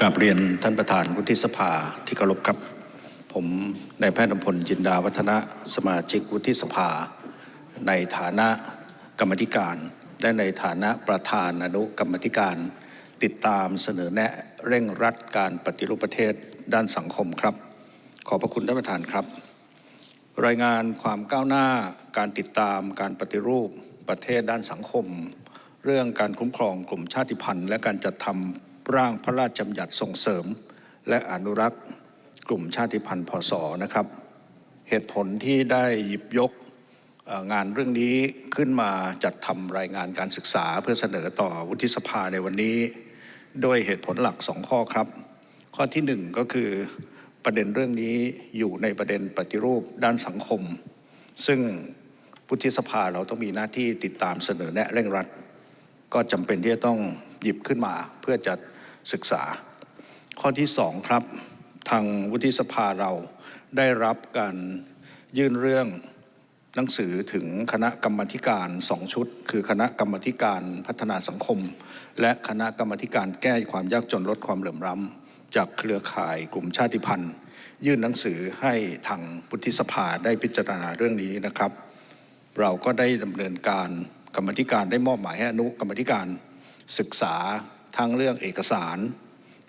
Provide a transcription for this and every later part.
กราบเรียนท่านประธานวุฒิสภาที่เคารพครับ ผมนายแพทย์อำพลจินดาวัฒนะสมาชิกวุฒิสภา ในฐานะกรรมธิการ และในฐานะประธานอนุกรรมธิการ ติดตามเสนอแนะเร่งรัดการปฏิรูปประเทศด้านสังคมครับ ขอบพระคุณท่านประธานครับ รายงานความก้าวหน้าการติดตามการปฏิรูปประเทศด้านสังคม เรื่องการคุ้มครองกลุ่มชาติพันธุ์ และการจัดทำ ร่างพระราชบัญญัติส่งเสริม และอนุรักษ์กลุ่มชาติพันธุ์พศนะครับ เหตุผลที่ได้หยิบยกงานเรื่องนี้ขึ้นมาจัดทำรายงานการศึกษาเพื่อเสนอต่อวุฒิสภาในวันนี้โดยเหตุผลหลักสองข้อครับ ข้อที่หนึ่งก็คือประเด็นเรื่องนี้อยู่ในประเด็นปฏิรูปด้านสังคม ซึ่งวุฒิสภาเราต้องมีหน้าที่ติดตามเสนอแนะเร่งรัด ก็จำเป็นที่จะต้องหยิบขึ้นมาเพื่อจะ ศึกษา ข้อที่สองครับ ทางวุฒิสภาเราได้รับการยื่นเรื่องหนังสือถึงคณะกรรมการสองชุด คือคณะกรรมการพัฒนาสังคม และคณะกรรมการแก้ความยากจนลดความเหลื่อมล้ำจากเครือข่ายกลุ่มชาติพันธุ์ ยื่นหนังสือให้ทางวุฒิสภาได้พิจารณาเรื่องนี้นะครับ เราก็ได้ดำเนินการกรรมธิการได้มอบหมายให้อนุกรรมธิการศึกษา ทั้งเรื่องเอกสาร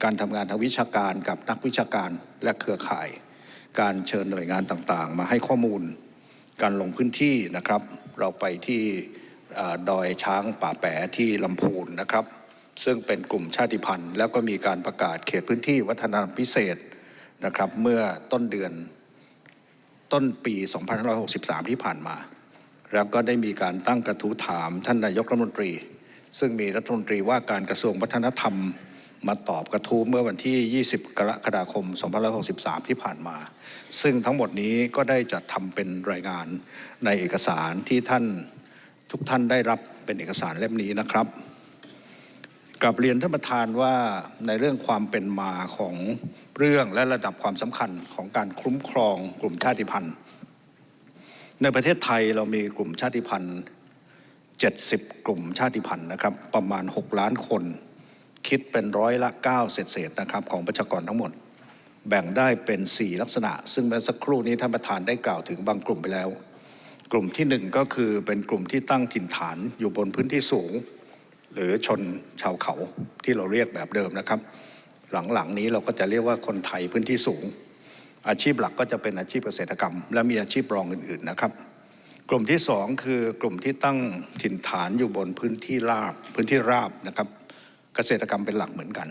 การทำงานทางวิชาการกับนักวิชาการและเครือข่าย การเชิญหน่วยงานต่างๆ มาให้ข้อมูล การลงพื้นที่นะครับ เราไปที่ดอยช้างป่าแปะที่ลำพูนนะครับ ซึ่งเป็นกลุ่มชาติพันธุ์ แล้วก็มีการประกาศเขตพื้นที่วัฒนธรรมพิเศษนะครับเมื่อต้นเดือนต้นปี 2563 ที่ผ่านมา แล้วก็ได้มีการตั้งกระทู้ถามท่านนายกรัฐมนตรี ซึ่งมีรัฐมนตรีว่าการกระทรวงวัฒนธรรมมาตอบกระทู้เมื่อวันที่ 20 กรกฎาคม 2563 ที่ผ่านมา ซึ่งทั้งหมดนี้ก็ได้จัดทำเป็นรายงานในเอกสารที่ท่านทุกท่านได้รับเป็นเอกสารเล่มนี้นะครับกลับเรียนท่านประธานว่าในเรื่องความเป็นมาของเรื่องและระดับความสำคัญของการคุ้มครองกลุ่มชาติพันธุ์ ในประเทศไทยเรามีกลุ่มชาติพันธุ์ 70 กลุ่มชาติพันธุ์นะครับ ประมาณ 6 ล้านคน คิดเป็นร้อยละ 9 เศษๆนะครับ ของประชากรทั้งหมด แบ่งได้เป็น 4 ลักษณะ ซึ่งเมื่อสักครู่นี้ท่านประธานได้กล่าวถึงบางกลุ่มไปแล้ว กลุ่มที่หนึ่งก็คือเป็นกลุ่มที่ตั้งถิ่นฐานอยู่บนพื้นที่สูง หรือชนชาวเขาที่เราเรียกแบบเดิมนะครับ หลังๆนี้เราก็จะเรียกว่าคนไทยพื้นที่สูง อาชีพหลักก็จะเป็นอาชีพเกษตรกรรม และมีอาชีพรองอื่น ๆนะครับ กลุ่มที่สองคือกลุ่มที่ตั้งถิ่นฐานอยู่บนพื้นที่ราบพื้นที่ราบนะครับ เกษตรกรรมเป็นหลักเหมือนกัน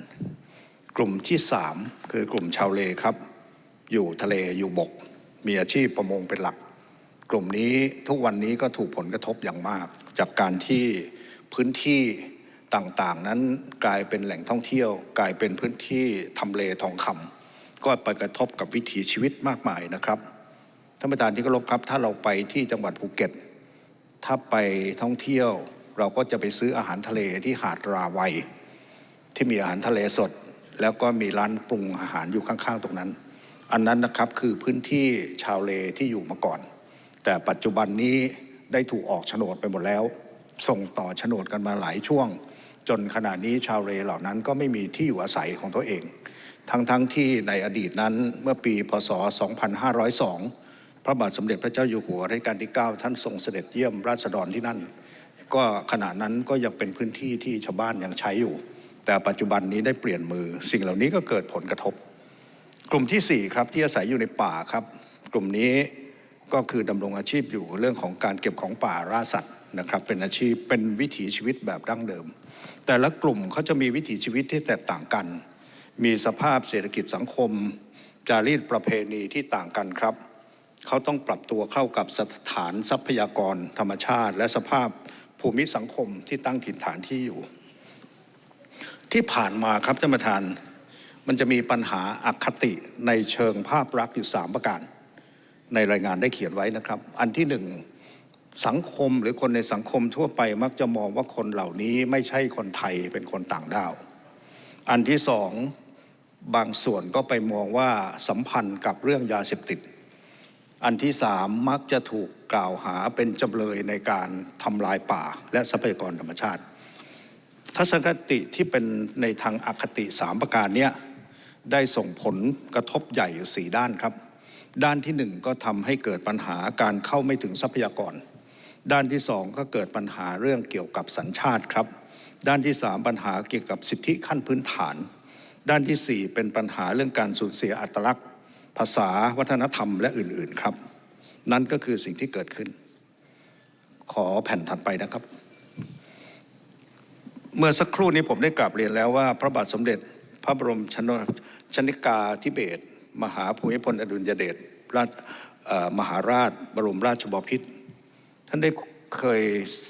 กลุ่มที่สามคือกลุ่มชาวเลครับ อยู่ทะเลอยู่บก มีอาชีพประมงเป็นหลัก กลุ่มนี้ทุกวันนี้ก็ถูกผลกระทบอย่างมาก จากการที่พื้นที่ต่างๆ นั้นกลายเป็นแหล่งท่องเที่ยว กลายเป็นพื้นที่ทำเลทองคำก็ไปกระทบกับวิถีชีวิตมากมายนะครับ ท่านประธานที่เคารพครับ ถ้าเราไปที่จังหวัดภูเก็ต ถ้าไปท่องเที่ยว เราก็จะไปซื้ออาหารทะเลที่หาดราวัย ที่มีอาหารทะเลสด แล้วก็มีร้านปรุงอาหารอยู่ข้างๆตรงนั้น อันนั้นนะครับคือพื้นที่ชาวเลที่อยู่มาก่อน แต่ปัจจุบันนี้ได้ถูกออกโฉนดไปหมดแล้ว ส่งต่อโฉนดกันมาหลายช่วง จนขณะนี้ชาวเลเหล่านั้นก็ไม่มีที่อยู่อาศัยของตัวเอง ทั้งๆทที่ในอดีตนั้นเมื่อปีพศ 2502 ระบาทสมเด็จพระเจ้าอยู่หัวรัชกาลที่ 9 ท่านทรงเสด็จเยี่ยมราษฎรที่นั่น ก็ขณะนั้นก็ยังเป็นพื้นที่ที่ชาวบ้านยังใช้อยู่ แต่ปัจจุบันนี้ได้เปลี่ยนมือ สิ่งเหล่านี้ก็เกิดผลกระทบ กลุ่มที่ 4 ครับที่อาศัยอยู่ในป่าครับ กลุ่มนี้ก็คือดำรงอาชีพอยู่เรื่องของการเก็บของป่าล่าสัตว์นะครับเป็นอาชีพเป็นวิถีชีวิตแบบดั้งเดิม แต่ละกลุ่มเขาจะมีวิถีชีวิตที่แตกต่างกัน มีสภาพเศรษฐกิจสังคม จารีตประเพณีที่ต่างกันครับ เขาต้องปรับตัวเข้ากับสถานทรัพยากรธรรมชาติ และสภาพภูมิสังคมที่ตั้งถิ่นฐานที่อยู่ ที่ผ่านมาครับท่านประธานมันจะมีปัญหาอคติในเชิงภาพลักษณ์อยู่ 3 ประการ ในรายงานได้เขียนไว้นะครับ อันที่หนึ่งสังคมหรือคนในสังคมทั่วไปมักจะมองว่าคนเหล่านี้ไม่ใช่คนไทยเป็นคนต่างด้าว อันที่สองบางส่วนก็ไปมองว่าสัมพันธ์กับเรื่องยาเสพติด อันที่สามมักจะถูกกล่าวหาเป็นจำเลยในการทำลายป่าและทรัพยากรธรรมชาติ ทัศนคติที่เป็นในทางอคติสามประการเนี้ยได้ส่งผลกระทบใหญ่อยู่สี่ด้านครับ ด้านที่หนึ่งก็ทำให้เกิดปัญหาการเข้าไม่ถึงทรัพยากร ด้านที่สองก็เกิดปัญหาเรื่องเกี่ยวกับสัญชาติครับ ด้านที่สามปัญหาเกี่ยวกับสิทธิขั้นพื้นฐาน ด้านที่สี่เป็นปัญหาเรื่องการสูญเสียอัตลักษณ์ ภาษาวัฒนธรรมและอื่นๆครับ นั่นก็คือสิ่งที่เกิดขึ้น ขอแผ่นถัดไปนะครับ เมื่อสักครู่นี้ผมได้กราบเรียนแล้วว่า พระบาทสมเด็จพระบรมชนชนิกาธิเบศมหาภูมิพลอดุลยเดชราชมหาราช บรมราชบพิตรท่านได้เคย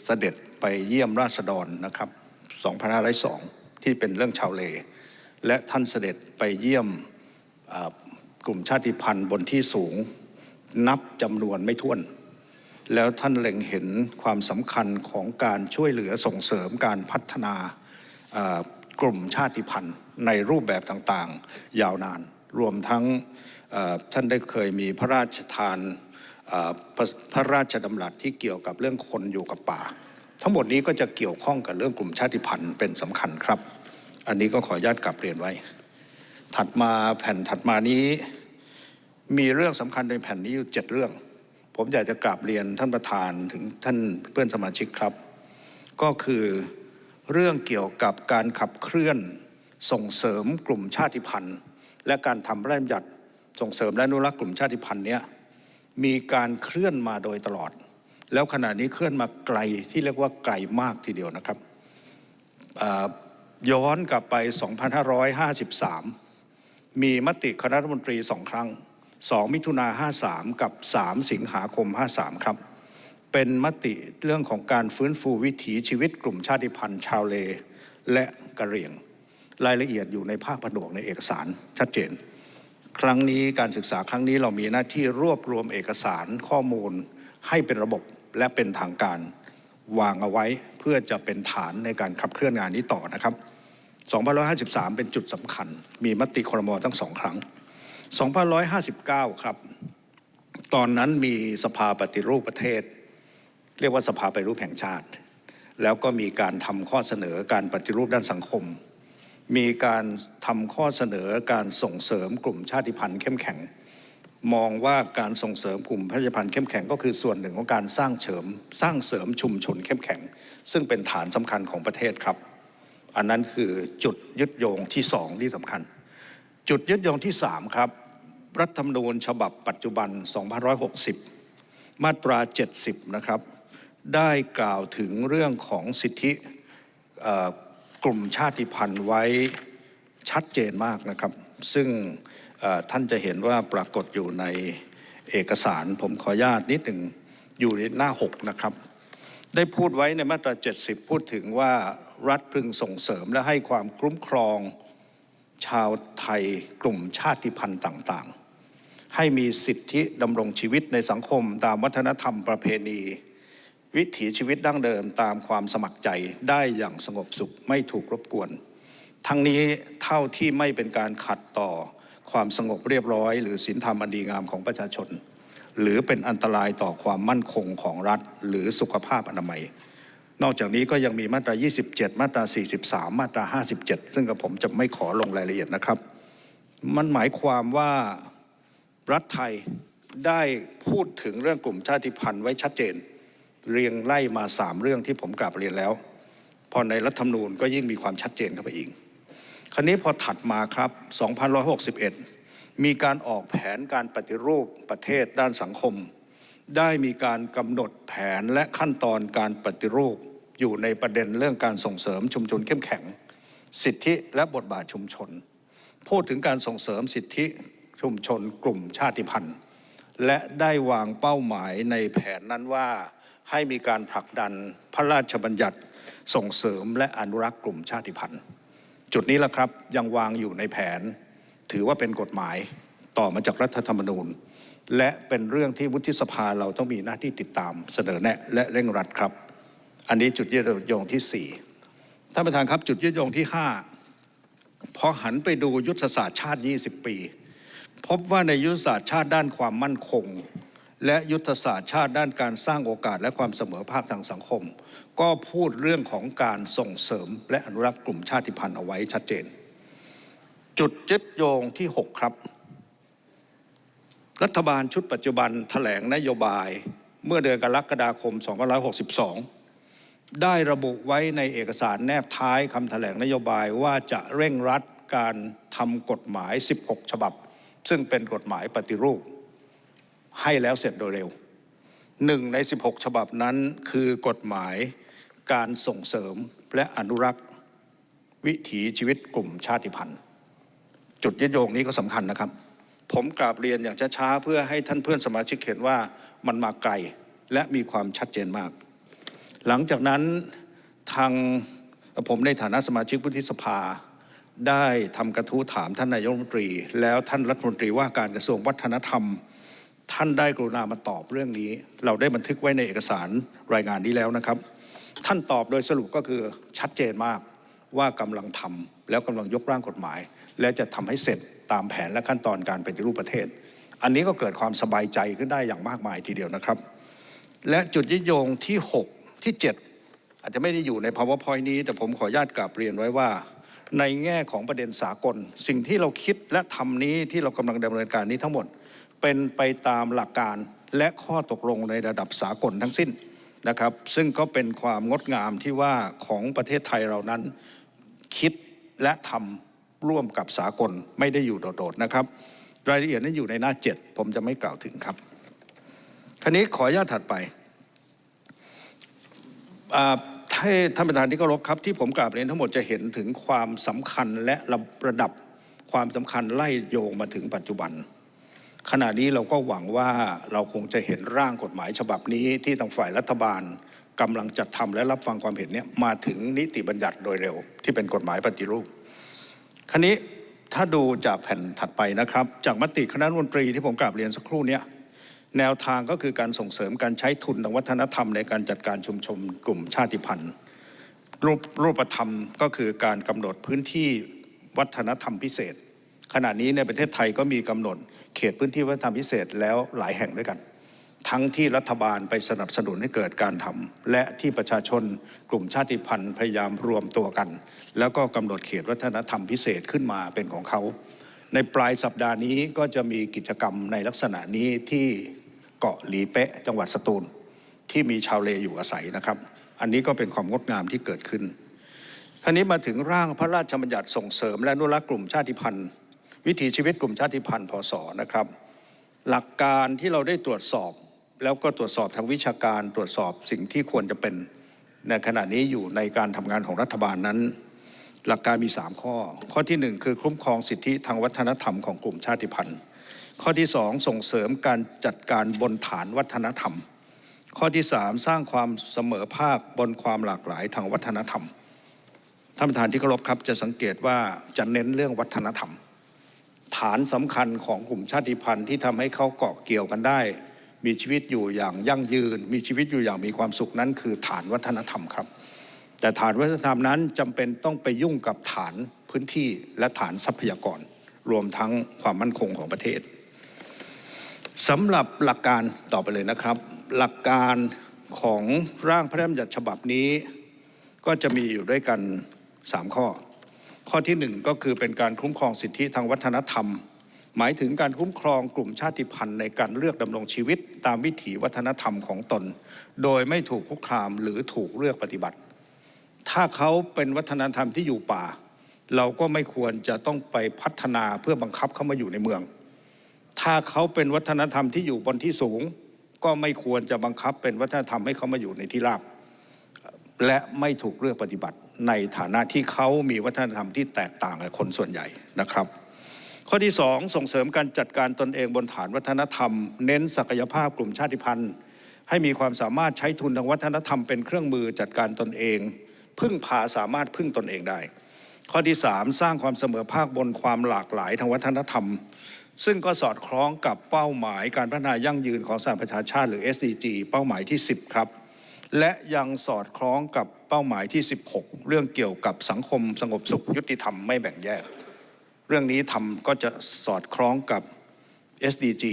เสด็จไปเยี่ยมราษฎรนะครับ2502 ที่เป็นเรื่องชาวเล และท่านเสด็จไปเยี่ยม กลุ่มชาติพันธุ์บนที่สูง นับจำนวนไม่ถ้วน แล้วท่านเล็งเห็นความสำคัญของการช่วยเหลือส่งเสริมการพัฒนากลุ่มชาติพันธุ์ในรูปแบบต่างๆ ยาวนาน รวมทั้งท่านได้เคยมีพระราชทานพระพระราชดำรัสที่เกี่ยวกับเรื่องคนอยู่กับป่า ทั้งหมดนี้ก็จะเกี่ยวข้องกับเรื่องกลุ่มชาติพันธุ์เป็นสำคัญครับ อันนี้ก็ขออนุญาตกลับเรียนไว้ ถัดมาแผ่นถัดมานี้ มีเรื่องสำคัญในแผ่นนี้อยู่เจ็ดเรื่อง ผมอยากจะกราบเรียนท่านประธานถึงท่านเพื่อนสมาชิกครับ ก็คือเรื่องเกี่ยวกับการขับเคลื่อนส่งเสริมกลุ่มชาติพันธุ์ และการทำแร่มหยัดส่งเสริมและอนุรักษ์กลุ่มชาติพันธุ์เนี้ยมีการเคลื่อนมาโดยตลอด แล้วขณะนี้เคลื่อนมาไกลที่เรียกว่าไกลมากทีเดียวนะครับย้อนกลับไป 2553 มีมติคณะรัฐมนตรีสองครั้ง 2 มิถุนา53 กับ 3 สิงหาคม 53 ครับ เป็นมติเรื่องของการฟื้นฟูวิถีชีวิตกลุ่มชาติพันธุ์ชาวเล และกะเหรี่ยง รายละเอียดอยู่ในภาคผนวกในเอกสารชัดเจน ครั้งนี้การศึกษาครั้งนี้เรามีหน้าที่รวบรวมเอกสารข้อมูล ให้เป็นระบบและเป็นทางการวางเอาไว้เพื่อจะเป็นฐานในการขับเคลื่อนงานนี้ต่อนะครับ 2553 เป็นจุดสำคัญ มีมติครมทั้งสองครั้ง 2559 ครับ ตอนนั้นมีสภาปฏิรูปประเทศ เรียกว่าสภาปฏิรูปแห่งชาติ แล้วก็มีการทำข้อเสนอการปฏิรูปด้านสังคม มีการทำข้อเสนอการส่งเสริมกลุ่มชาติพันธุ์เข้มแข็ง มองว่าการส่งเสริมกลุ่มชาติพันธุ์เข้มแข็งก็คือส่วนหนึ่งของการสร้างเฉิมสร้างเสริมชุมชนเข้มแข็ง ซึ่งเป็นฐานสำคัญของประเทศครับ อันนั้นคือจุดยึดโยงที่สองที่สำคัญ จุดยึดโยงที่สามครับ รัฐธรรมนูญฉบับปัจจุบัน 2560 มาตรา 70 นะครับ ได้กล่าวถึงเรื่องของสิทธิกลุ่มชาติพันธุ์ไว้ชัดเจนมากนะครับ ซึ่งท่านจะเห็นว่าปรากฏอยู่ในเอกสารผมขออนุญาตนิดหนึ่งอยู่ในหน้า 6 นะครับ ได้พูดไว้ในมาตรา 70 พูดถึงว่ารัฐพึงส่งเสริมและให้ความคุ้มครอง ชาวไทยกลุ่มชาติพันธุ์ต่าง ๆ ให้มีสิทธิดำรงชีวิตในสังคมตามวัฒนธรรมประเพณี วิถีชีวิตดั้งเดิมตามความสมัครใจได้อย่างสงบสุขไม่ถูกรบกวน ทั้งนี้เท่าที่ไม่เป็นการขัดต่อความสงบเรียบร้อย หรือศีลธรรมอันดีงามของประชาชน หรือเป็นอันตรายต่อความมั่นคงของรัฐ หรือสุขภาพอนามัย นอกจากนี้ก็ยังมีมาตรา 27 มาตรา 43 มาตรา 57 ซึ่งกับผมจะไม่ขอลงรายละเอียดนะครับ มันหมายความว่ารัฐไทยได้พูดถึงเรื่องกลุ่มชาติพันธุ์ไว้ชัดเจน เรียงไล่มา 3 เรื่องที่ผมกลับเรียนแล้ว พอในรัฐธรรมนูญก็ยิ่งมีความชัดเจนเข้าไปอีกคราวนี้พอถัดมาครับ2161 มีการออกแผนการปฏิรูปประเทศด้านสังคม ได้มีการกำหนดแผนและขั้นตอนการปฏิรูป อยู่ในประเด็นเรื่องการส่งเสริมชุมชนเข้มแข็ง สิทธิและบทบาทชุมชน พูดถึงการส่งเสริมสิทธิชุมชนกลุ่มชาติพันธุ์ และได้วางเป้าหมายในแผนนั้นว่าให้มีการผลักดันพระราชบัญญัติส่งเสริมและอนุรักษ์กลุ่มชาติพันธุ์ จุดนี้แหละครับยังวางอยู่ในแผน ถือว่าเป็นกฎหมายต่อมาจากรัฐธรรมนูญ และเป็นเรื่องที่วุฒิสภาเราต้องมีหน้าที่ติดตามเสนอแนะและเร่งรัดครับ อันนี้จุดยืดโยงที่สี่ท่านประธานครับจุดยืดโยงที่ห้าพอหันไปดูยุทธศาสตร์ชาติ 20 ปี พบว่าในยุทธศาสตร์ชาติด้านความมั่นคง และยุทธศาสตร์ชาติด้านการสร้างโอกาสและความเสมอภาคทางสังคม ก็พูดเรื่องของการส่งเสริมและอนุรักษ์กลุ่มชาติพันธุ์เอาไว้ชัดเจน จุดยึดโยงที่ 6 ครับ รัฐบาลชุดปัจจุบันแถลงนโยบายเมื่อเดือนกรกฎาคม 2562 ได้ระบุไว้ในเอกสารแนบท้ายคำแถลงนโยบายว่าจะเร่งรัดการทำกฎหมาย 16 ฉบับ ซึ่งเป็นกฎหมายปฏิรูป ให้แล้วเสร็จโดยเร็วหนึ่งใน 16 ฉบับนั้นคือกฎหมายการส่งเสริมและอนุรักษ์ วิถีชีวิตกลุ่มชาติพันธุ์ จุดยึดโยงนี้ก็สำคัญนะครับ ผมกราบเรียนอย่างช้าๆเพื่อให้ท่านเพื่อนสมาชิกเห็นว่ามันมาไกลและมีความชัดเจนมาก หลังจากนั้นทางผมในฐานะสมาชิกวุฒิสภา ได้ทำกระทู้ถามท่านนายกรัฐมนตรี แล้วท่านรัฐมนตรีว่าการกระทรวงวัฒนธรรม ท่านได้กรุณามาตอบเรื่องนี้ เราได้บันทึกไว้ในเอกสารรายงานนี้แล้วนะครับ ท่านตอบโดยสรุปก็คือชัดเจนมากว่ากำลังทำแล้วกำลังยกร่างกฎหมาย และจะทำให้เสร็จตามแผนและขั้นตอนการปฏิรูปประเทศ อันนี้ก็เกิดความสบายใจขึ้นได้อย่างมากมายทีเดียวนะครับ และจุดยึดโยงที่ 6 ที่ 7 อาจจะไม่ได้อยู่ใน powerpoint นี้ แต่ผมขออนุญาตกราบเรียนไว้ว่า ในแง่ของประเด็นสากล สิ่งที่เราคิดและทำนี้ที่เรากำลังดำเนินการนี้ทั้งหมด เป็นไปตามหลักการและข้อตกลงในระดับสากลทั้งสิ้นนะครับ ซึ่งก็เป็นความงดงามที่ว่าของประเทศไทยเรานั้นคิดและทำร่วมกับสากลไม่ได้อยู่โดดๆนะครับ รายละเอียดนั้นอยู่ในหน้า 7 ผมจะไม่กล่าวถึงครับ คราวนี้ขออนุญาตถัดไป ให้ท่านประธานที่เคารพครับที่ผมกราบเรียนทั้งหมดจะเห็นถึงความสำคัญและระระดับความสำคัญไล่โยงมาถึงปัจจุบัน ขณะนี้เราก็หวังว่าเราคงจะเห็นร่างกฎหมายฉบับนี้ที่ทางฝ่ายรัฐบาลกำลังจัดทำและรับฟังความเห็นเนี้มาถึงนิติบัญญัติโดยเร็ว ที่เป็นกฎหมายปฏิรูปคราวนี้ถ้าดูจากแผ่นถัดไปนะครับ จากมติคณะรัฐมนตรีที่ผมกราบเรียนสักครู่เนี้ย แนวทางก็คือการส่งเสริมการใช้ทุนทางวัฒนธรรมในการจัดการชุมชนกลุ่มชาติพันธุ์รูปรูปธรรมก็คือการกำหนดพื้นที่วัฒนธรรมพิเศษ ขณะนี้ในประเทศไทยก็มีกำหนดเขตพื้นที่วัฒนธรรมพิเศษแล้วหลายแห่งด้วยกัน ทั้งที่รัฐบาลไปสนับสนุนให้เกิดการทำและที่ประชาชนกลุ่มชาติพันธุ์พยายามรวมตัวกัน แล้วก็กำหนดเขตวัฒนธรรมพิเศษขึ้นมาเป็นของเขา ในปลายสัปดาห์นี้ก็จะมีกิจกรรมในลักษณะนี้ที่ เกาะหลีเป๊ะ จังหวัดสตูล ที่มีชาวเลอยู่อาศัยนะครับ อันนี้ก็เป็นความงดงามที่เกิดขึ้นท่านี้มาถึงร่างพระราชบัญญัติส่งเสริม และนุรักษ์กลุ่มชาติพันธุ์ วิถีชีวิตกลุ่มชาติพันธุ์พศนะครับ หลักการที่เราได้ตรวจสอบ แล้วก็ตรวจสอบทางวิชาการตรวจสอบสิ่งที่ควรจะเป็นในขณะนี้อยู่ในการทำงานของรัฐบาลนั้น หลักการมี 3 ข้อ ข้อที่ 1 คือคุ้มครองสิทธิทางวัฒนธรรมของกลุ่มชาติพันธุ์ ข้อที่2ส่งเสริมการจัดการบนฐานวัฒนธรรม ข้อที่3สร้างความเสมอภาคบนความหลากหลายทางวัฒนธรรมท่านประธานที่เคารพครับจะสังเกตว่าจะเน้นเรื่องวัฒนธรรม ฐานสำคัญของกลุ่มชาติพันธุ์ที่ทำให้เขาเกาะเกี่ยวกันได้ มีชีวิตอยู่อย่างยั่งยืน มีชีวิตอยู่อย่างมีความสุขนั้นคือฐานวัฒนธรรมครับ แต่ฐานวัฒนธรรมนั้นจำเป็นต้องไปยุ่งกับฐานพื้นที่และฐานทรัพยากร รวมทั้งความมั่นคงของประเทศ สำหรับหลักการต่อไปเลยนะครับ หลักการของร่างพระราชบัญญัติฉบับนี้ ก็จะมีอยู่ด้วยกัน 3 ข้อ ข้อที่ 1 ก็คือเป็นการคุ้มครองสิทธิทางวัฒนธรรม หมายถึงการคุ้มครองกลุ่มชาติพันธุ์ในการเลือกดำรงชีวิต ตามวิถีวัฒนธรรมของตน โดยไม่ถูกคุกคามหรือถูกเลือกปฏิบัติ ถ้าเขาเป็นวัฒนธรรมที่อยู่ป่า เราก็ไม่ควรจะต้องไปพัฒนาเพื่อบังคับเขามาอยู่ในเมือง ถ้าเขาเป็นวัฒนธรรมที่อยู่บนที่สูง ก็ไม่ควรจะบังคับเป็นวัฒนธรรมให้เขามาอยู่ในที่ราบ และไม่ถูกเลือกปฏิบัติในฐานะที่เขามีวัฒนธรรมที่แตกต่างกับคนส่วนใหญ่นะครับ ข้อที่ 2 ส่งเสริมการจัดการตนเองบนฐานวัฒนธรรม เน้นศักยภาพกลุ่มชาติพันธุ์ ให้มีความสามารถใช้ทุนทางวัฒนธรรมเป็นเครื่องมือจัดการตนเอง พึ่งพาสามารถพึ่งตนเองได้ ข้อที่ 3 สร้างความเสมอภาคบนความหลากหลายทางวัฒนธรรม ซึ่งก็สอดคล้องกับเป้าหมายการพัฒนายั่งยืนของสหประชาชาติหรือ SDG เป้าหมายที่ 10 ครับ และยังสอดคล้องกับเป้าหมายที่ 16 เรื่องเกี่ยวกับสังคมสงบสุขยุติธรรมไม่แบ่งแยก เรื่องนี้ทำก็จะสอดคล้องกับ SDG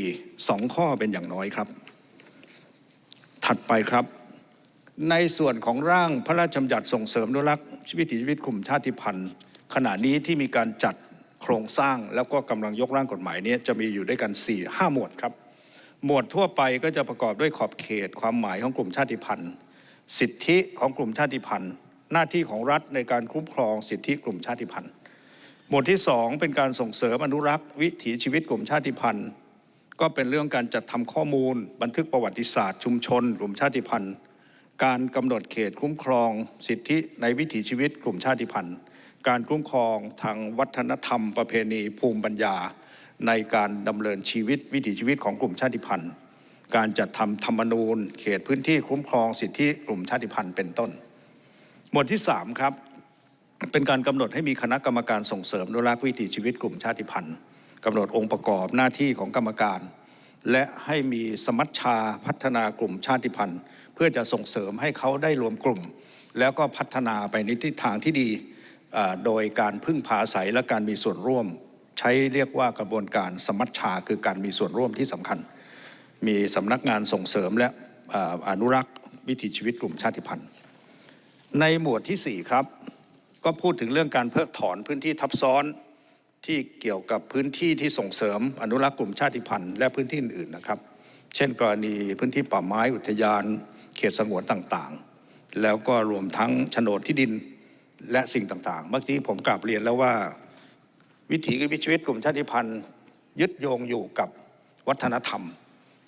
สองข้อเป็นอย่างน้อยครับ ถัดไปครับ ในส่วนของร่างพระราชบัญญัติส่งเสริมนุรักษ์ชีวิตชีวิตกลุ่มชาติพันธุ์ ขณะนี้ที่มีการจัด โครงสร้างแล้วก็กำลังยกร่างกฎหมายนี้จะมีอยู่ด้วยกัน 4 5 หมวดครับ หมวดทั่วไปก็จะประกอบด้วยขอบเขตความหมายของกลุ่มชาติพันธุ์ สิทธิของกลุ่มชาติพันธุ์ หน้าที่ของรัฐในการคุ้มครองสิทธิกลุ่มชาติพันธุ์ หมวดที่ 2 เป็นการส่งเสริมอนุรักษ์วิถีชีวิตกลุ่มชาติพันธุ์ ก็เป็นเรื่องการจัดทำข้อมูล บันทึกประวัติศาสตร์ชุมชน กลุ่มชาติพันธุ์ การกำหนดเขตคุ้มครอง สิทธิในวิถีชีวิตกลุ่มชาติพันธุ์ การคุ้มครองทางวัฒนธรรมประเพณีภูมิปัญญา ในการดำเนินชีวิตวิถีชีวิตของกลุ่มชาติพันธุ์ การจัดทำธรรมนูญ เขตพื้นที่คุ้มครองสิทธิกลุ่มชาติพันธุ์เป็นต้น หมวดที่ 3 ครับ เป็นการกำหนดให้มีคณะกรรมการส่งเสริมนุรักษ์วิถีชีวิตกลุ่มชาติพันธุ์กำหนดองค์ประกอบหน้าที่ของกรรมการ และให้มีสมัชชาพัฒนากลุ่มชาติพันธุ์ เพื่อจะส่งเสริมให้เขาได้รวมกลุ่ม แล้วก็พัฒนาไปในทิศทางที่ดี โดยการพึ่งพาอาศัยและการมีส่วนร่วม ใช้เรียกว่ากระบวนการสมัชชาคือการมีส่วนร่วมที่สำคัญ มีสำนักงานส่งเสริมและอ่าอนุรักษ์วิถีชีวิตกลุ่มชาติพันธุ์ ในหมวดที่ 4 ครับ ก็พูดถึงเรื่องการเพิกถอนพื้นที่ทับซ้อนที่เกี่ยวกับพื้นที่ที่ส่งเสริมอนุรักษ์กลุ่มชาติพันธุ์และพื้นที่อื่นๆนะครับ เช่น กรณีพื้นที่ป่าไม้อุทยาน เขตสงวนต่างๆ แล้วก็รวมทั้งโฉนดที่ดิน และสิ่งต่างๆ เมื่อกี้ผมกลับเรียนแล้วว่า วิถีชีวิตกลุ่มชาติพันธุ์ยึดโยงอยู่กับวัฒนธรรม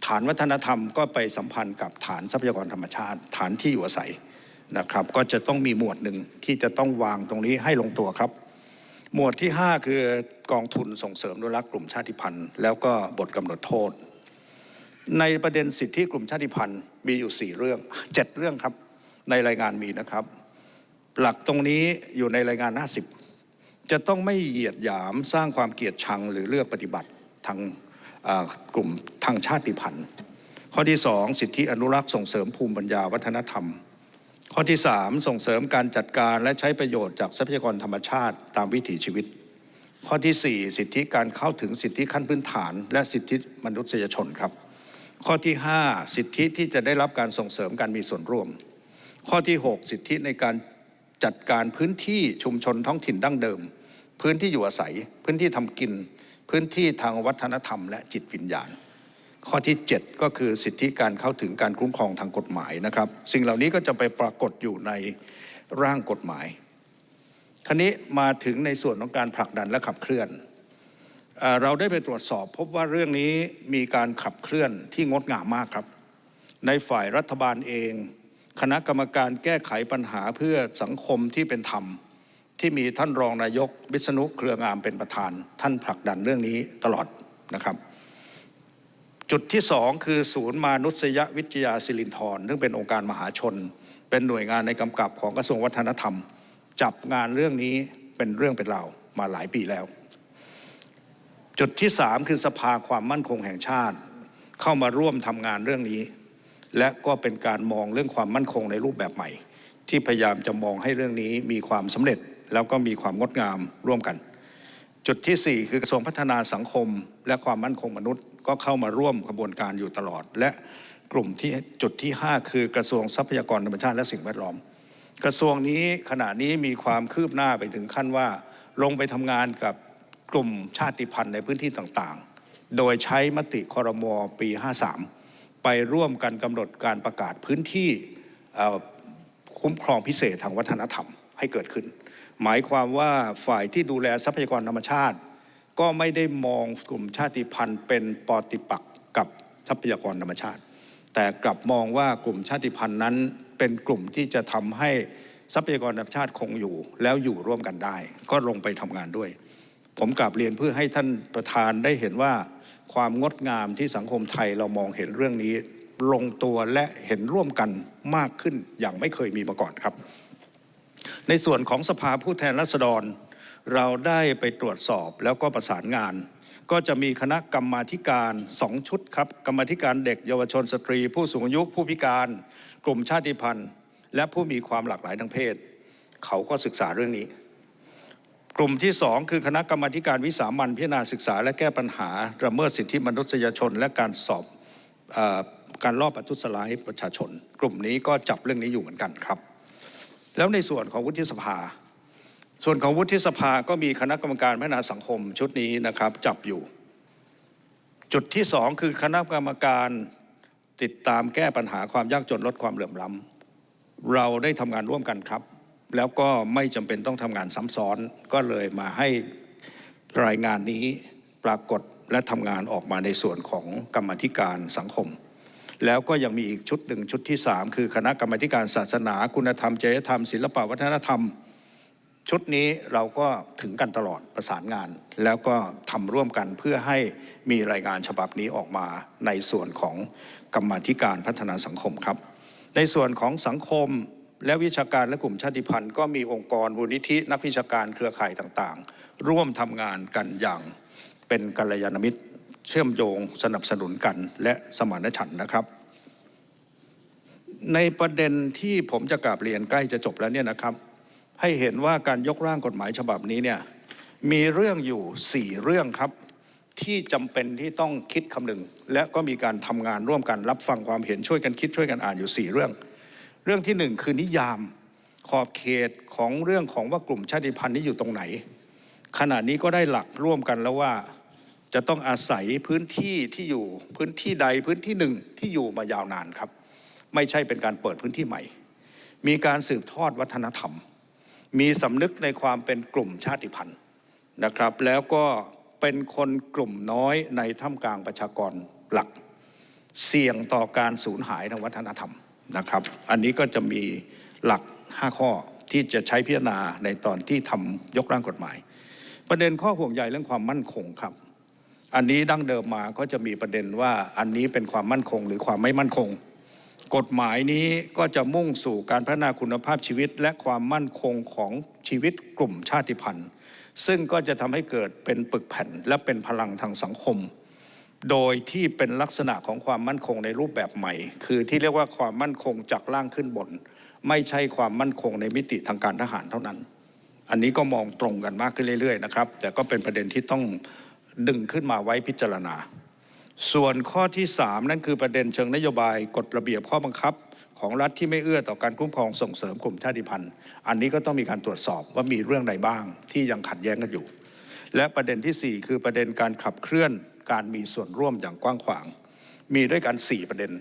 ฐานวัฒนธรรมก็ไปสัมพันธ์กับฐานทรัพยากรธรรมชาติ ฐานที่อยู่อาศัยนะครับ ก็จะต้องมีหมวดหนึ่งที่จะต้องวางตรงนี้ให้ลงตัวครับ หมวดที่ 5 คือกองทุนส่งเสริมอนุรักษ์กลุ่มชาติพันธุ์ แล้วก็บทกำหนดโทษ ในประเด็นสิทธิกลุ่มชาติพันธุ์มีอยู่ 4 เรื่อง 7 เรื่องครับ ในรายงานมีนะครับ หลักตรงนี้อยู่ในรายงาน50จะต้องไม่เหยียดหยามสร้างความเกลียดชังหรือเลือกปฏิบัติทางกลุ่มทางชาติพันธุ์ ข้อที่ 2 สิทธิอนุรักษ์ส่งเสริมภูมิปัญญาวัฒนธรรม ข้อที่ 3 ส่งเสริมการจัดการและใช้ประโยชน์จากทรัพยากรธรรมชาติตามวิถีชีวิต ข้อที่ 4 สิทธิการเข้าถึงสิทธิขั้นพื้นฐาน และสิทธิมนุษยชนครับ ข้อที่ 5 สิทธิที่จะได้รับการส่งเสริมการมีส่วนร่วม ข้อที่ 6 สิทธิในการ จัดการพื้นที่ชุมชนท้องถิ่นดั้งเดิม พื้นที่อยู่อาศัย พื้นที่ทำกิน พื้นที่ทางวัฒนธรรม และจิตวิญญาณ ข้อที่ 7 ก็คือสิทธิการเข้าถึงการคุ้มครองทางกฎหมายนะครับ สิ่งเหล่านี้ก็จะไปปรากฏอยู่ในร่างกฎหมายคราวนี้มาถึงในส่วนของการผลักดันและขับเคลื่อน เราได้ไปตรวจสอบ พบว่าเรื่องนี้มีการขับเคลื่อนที่งดงามมากครับ ในฝ่ายรัฐบาลเอง คณะกรรมการแก้ไขปัญหาเพื่อสังคมที่เป็นธรรม ที่มีท่านรองนายกวิษณุเครืองามเป็นประธาน ท่านผลักดันเรื่องนี้ตลอดนะครับ จุดที่สองคือศูนย์มานุษยวิทยาสิรินธรซึ่งเป็นองค์การมหาชน เป็นหน่วยงานในกำกับของกระทรวงวัฒนธรรม จับงานเรื่องนี้เป็นเรื่องเป็นราวมาหลายปีแล้ว จุดที่สามคือสภาความมั่นคงแห่งชาติ เข้ามาร่วมทำงานเรื่องนี้ และก็เป็นการมองเรื่องความมั่นคงในรูปแบบใหม่ ที่พยายามจะมองให้เรื่องนี้มีความสำเร็จ แล้วก็มีความงดงามร่วมกัน จุดที่ 4 คือกระทรวงพัฒนาสังคม และความมั่นคงมนุษย์ ก็เข้ามาร่วมกระบวนการอยู่ตลอด และกลุ่มที่จุดที่ 5 คือกระทรวงทรัพยากรธรรมชาติและสิ่งแวดล้อม กระทรวงนี้ขณะนี้มีความคืบหน้าไปถึงขั้นว่า ลงไปทำงานกับกลุ่มชาติพันธุ์ในพื้นที่ต่างๆ โดยใช้มติคอรมอปี 53 ไปร่วมกันกำหนดการประกาศพื้นที่คุ้มครองพิเศษทางวัฒนธรรมให้เกิดขึ้น หมายความว่าฝ่ายที่ดูแลทรัพยากรธรรมชาติ ก็ไม่ได้มองกลุ่มชาติพันธุ์เป็นปฏิปักษ์กับทรัพยากรธรรมชาติ แต่กลับมองว่ากลุ่มชาติพันธุ์นั้น เป็นกลุ่มที่จะทำให้ทรัพยากรธรรมชาติคงอยู่ แล้วอยู่ร่วมกันได้ ก็ลงไปทำงานด้วย ผมกลับเรียนเพื่อให้ท่านประธานได้เห็นว่า ความงดงามที่สังคมไทยเรามองเห็นเรื่องนี้ ลงตัวและเห็นร่วมกันมากขึ้นอย่างไม่เคยมีมาก่อนครับ ในส่วนของสภาผู้แทนราษฎร เราได้ไปตรวจสอบแล้วก็ประสานงาน ก็จะมีคณะกรรมาการสองชุดครับกรรมาธิการเด็กเยาวชนสตรี ผู้สูงอายุผู้พิการ กลุ่มชาติพันธุ์ และผู้มีความหลากหลายทางเพศ เขาก็ศึกษาเรื่องนี้ กลุ่มที่ 2 คือคณะกรรมการวิสามันพิจารณาศึกษา และแก้ปัญหาระเมิดสิทธิมนุษยชน และการสอบอการลอบประทุษร้ายประชาชน กลุ่มนี้ก็จับเรื่องนี้อยู่เหมือนกันครับ แล้วในส่วนของวุฒิสภา ส่วนของวุฒิสภาก็มีคณะกรรมการพัฒนาสังคมชุดนี้นะครับจับอยู่ จุดที่สองคือคณะกรรมการติดตามแก้ปัญหาความยากจนลดความเหลื่อมล้ำเราได้ทำงานร่วมกันครับ แล้วก็ไม่จำเป็นต้องทำงานซ้ำซ้อน ก็เลยมาให้รายงานนี้ปรากฏและทำงานออกมาในส่วนของกรรมธิการสังคม แล้วก็ยังมีอีกชุดหนึ่งชุดที่สามคือคณะกรรมาธิการศาสนา คุณธรรมจริยธรรม ศิลปวัฒนธรรม ชุดนี้เราก็ถึงกันตลอดประสานงาน แล้วก็ทำร่วมกันเพื่อให้มีรายงานฉบับนี้ออกมาในส่วนของกรรมธิการพัฒนาสังคมครับ ในส่วนของสังคม และวิชาการและกลุ่มชาติพันธุ์ก็มีองค์กรมูลนิธินักวิชาการเครือข่ายต่างๆ ร่วมทำงานกันอย่างเป็นกัลยาณมิตร เชื่อมโยงสนับสนุนกันและสมานฉันท์นะครับ ในประเด็นที่ผมจะกราบเรียนใกล้จะจบแล้วเนี่ยนะครับ ให้เห็นว่าการยกร่างกฎหมายฉบับนี้เนี่ยมีเรื่องอยู่ 4 เรื่องครับ ที่จำเป็นที่ต้องคิดคำนึง และก็มีการทำงานร่วมกันรับฟังความเห็นช่วยกันคิดช่วยกันอ่านอยู่ 4 เรื่อง เรื่องที่หนึ่งคือนิยามขอบเขตของเรื่องของว่ากลุ่มชาติพันธุ์นี้อยู่ตรงไหน ขณะนี้ก็ได้หลักร่วมกันแล้วว่าจะต้องอาศัยพื้นที่ที่อยู่พื้นที่ใดพื้นที่หนึ่งที่อยู่มายาวนานครับ ไม่ใช่เป็นการเปิดพื้นที่ใหม่ มีการสืบทอดวัฒนธรรม มีสำนึกในความเป็นกลุ่มชาติพันธุ์นะครับ แล้วก็เป็นคนกลุ่มน้อยในท่ามกลางประชากรหลัก เสี่ยงต่อการสูญหายทางวัฒนธรรม นะครับ อันนี้ก็จะมีหลัก 5 ข้อที่จะใช้พิจารณาในตอนที่ทำยกร่างกฎหมาย ประเด็นข้อห่วงใยเรื่องความมั่นคงครับ อันนี้ดั้งเดิมมาก็จะมีประเด็นว่าอันนี้เป็นความมั่นคงหรือความไม่มั่นคง กฎหมายนี้ก็จะมุ่งสู่การพัฒนาคุณภาพชีวิต และความมั่นคงของชีวิตกลุ่มชาติพันธุ์ ซึ่งก็จะทำให้เกิดเป็นปึกแผ่นและเป็นพลังทางสังคม โดยที่เป็นลักษณะของความมั่นคงในรูปแบบใหม่ คือที่เรียกว่าความมั่นคงจากล่างขึ้นบน ไม่ใช่ความมั่นคงในมิติทางการทหารเท่านั้น อันนี้ก็มองตรงกันมากขึ้นเรื่อยๆนะครับ แต่ก็เป็นประเด็นที่ต้องดึงขึ้นมาไว้พิจารณา ส่วนข้อที่ 3 นั่นคือประเด็นเชิงนโยบายกฎระเบียบข้อบังคับ ของรัฐที่ไม่เอื้อต่อการคุ้มครองส่งเสริมกลุ่มชาติพันธุ์ อันนี้ก็ต้องมีการตรวจสอบว่ามีเรื่องใดบ้างที่ยังขัดแย้งกันอยู่ และประเด็นทีสี่4 คือประเด็นการขับเคลื่อน การมีส่วนร่วมอย่างกว้างขวาง มีด้วยกัน 4 ประเด็น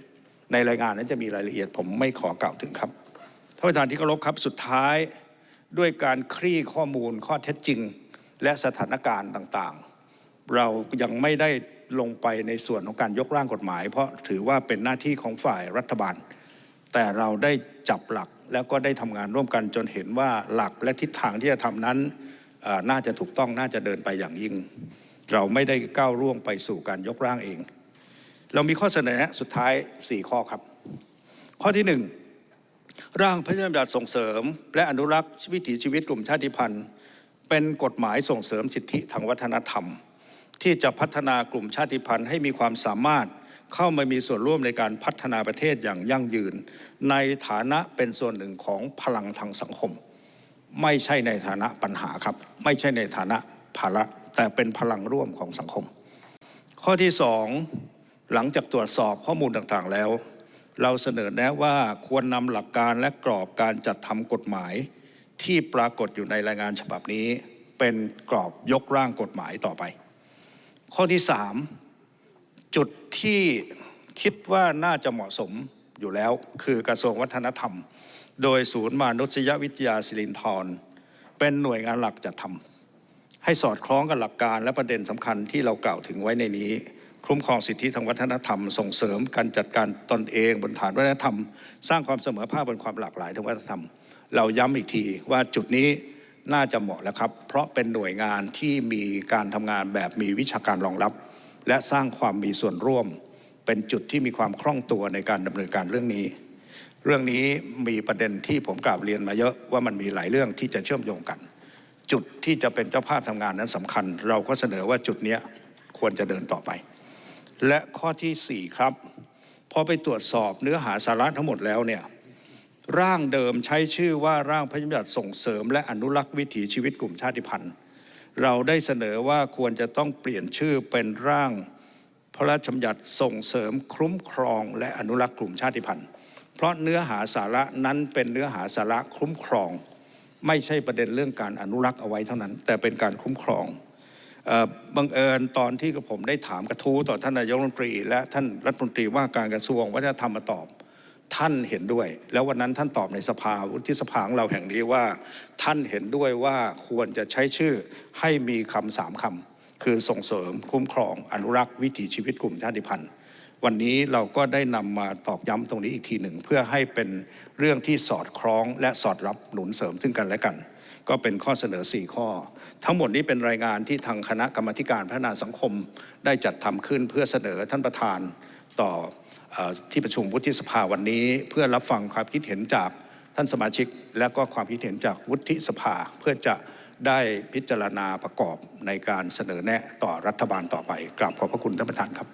ในรายงานนั้นจะมีรายละเอียดผมไม่ขอกล่าวถึงครับท่านประธานที่เคารพครับสุดท้ายด้วยการคลี่ข้อมูลข้อเท็จจริง และสถานการณ์ต่างๆ เรายังไม่ได้ลงไปในส่วนของการยกร่างกฎหมาย เพราะถือว่าเป็นหน้าที่ของฝ่ายรัฐบาล แต่เราได้จับหลักแล้วก็ได้ทำงานร่วมกันจนเห็นว่าหลักและทิศทางที่จะทำนั้นน่าจะถูกต้องน่าจะเดินไปอย่างยิ่ง เราไม่ได้ก้าวร่วงไปสู่การยกร่างเอง เรามีข้อเสนอแนะสุดท้าย 4 ข้อครับ ข้อที่ 1 ร่างพระราชบัญญัติส่งเสริม และอนุรักษ์วิถีชีวิตกลุ่มชาติพันธุ์ เป็นกฎหมายส่งเสริมสิทธิทางวัฒนธรรม ที่จะพัฒนากลุ่มชาติพันธุ์ให้มีความสามารถเข้ามามีส่วนร่วมในการพัฒนาประเทศอย่างยั่งยืน ในฐานะเป็นส่วนหนึ่งของพลังทางสังคม ไม่ใช่ในฐานะปัญหาครับ ไม่ใช่ในฐานะภาระ แต่เป็นพลังร่วมของสังคม ข้อที่สองหลังจากตรวจสอบข้อมูลต่างๆแล้ว เราเสนอแนะว่าควรนำหลักการและกรอบการจัดทำกฎหมาย ที่ปรากฏอยู่ในรายงานฉบับนี้ เป็นกรอบยกร่างกฎหมายต่อไป ข้อที่สามจุดที่คิดว่าน่าจะเหมาะสมอยู่แล้ว คือกระทรวงวัฒนธรรม โดยศูนย์มานุษยวิทยาสิรินธรเป็นหน่วยงานหลักจัดทำ สอดคล้องกับหลักการและประเด็นสำคัญที่เรากล่าวถึงไว้ในนี้ คุ้มครองสิทธิทางวัฒนธรรม ส่งเสริมการจัดการตนเองบนฐานวัฒนธรรม สร้างความเสมอภาคบนความหลากหลายทางวัฒนธรรม เราย้ำอีกทีว่าจุดนี้น่าจะเหมาะแล้วครับ เพราะเป็นหน่วยงานที่มีการทำงานแบบมีวิชาการรองรับ และสร้างความมีส่วนร่วม เป็นจุดที่มีความคล่องตัวในการดำเนินการเรื่องนี้ เรื่องนี้มีประเด็นที่ผมกราบเรียนมาเยอะว่ามันมีหลายเรื่องที่จะเชื่อมโยงกัน จุดที่จะเป็นเจ้าภาพทำงานนั้นสำคัญ เราก็เสนอว่าจุดนี้ควรจะเดินต่อไป และข้อที่ 4 ครับพอไปตรวจสอบเนื้อหาสาระทั้งหมดแล้วเนี่ยร่างเดิมใช้ชื่อว่าร่างพระราชบัญญัติส่งเสริม และอนุรักษ์วิถีชีวิตกลุ่มชาติพันธุ์ เราได้เสนอว่าควรจะต้องเปลี่ยนชื่อเป็นร่างพระราชบัญญัติส่งเสริมคุ้มครอง และอนุรักษ์กลุ่มชาติพันธุ์ เพราะเนื้อหาสาระนั้นเป็นเนื้อหาสาระคุ้มครอง ไม่ใช่ประเด็นเรื่องการอนุรักษ์เอาไว้เท่านั้น แต่เป็นการคุ้มครองออบังเอิญตอนที่กับผมได้ถามกระทู้ต่อท่านนายกรัฐมนตรี และท่านรัฐมนตรีว่าการกระทรวงวัฒนธรรมมาตอบ ท่านเห็นด้วย แล้ววันนั้นท่านตอบในสภาวุฒิสภาของเราแห่งนี้ว่า ท่านเห็นด้วยว่าควรจะใช้ชื่อให้มีคำสามคำคือส่งเสริมคุ้มครอง อนุรักษ์วิถีชีวิตกลุ่มชาติพันธุ์ วันนี้เราก็ได้นำมาตอกย้ำตรงนี้อีกทีหนึ่ง เพื่อให้เป็นเรื่องที่สอดคล้องและสอดรับหนุนเสริมซึ่งกันและกัน ก็เป็นข้อเสนอ 4 ข้อ ทั้งหมดนี้เป็นรายงานที่ทางคณะกรรมการพัฒนาสังคม ได้จัดทำขึ้นเพื่อเสนอท่านประธานต่ออที่ประชุมวุฒิสภาวันนี้ เพื่อรับฟังความคิดเห็นจากท่านสมาชิก และก็ความคิดเห็นจากวุฒิสภาเพื่อจะได้พิจารณาประกอบในการเสนอแนะต่อรัฐบาลต่อไปกราบขอบพระคุณท่านประธานครับ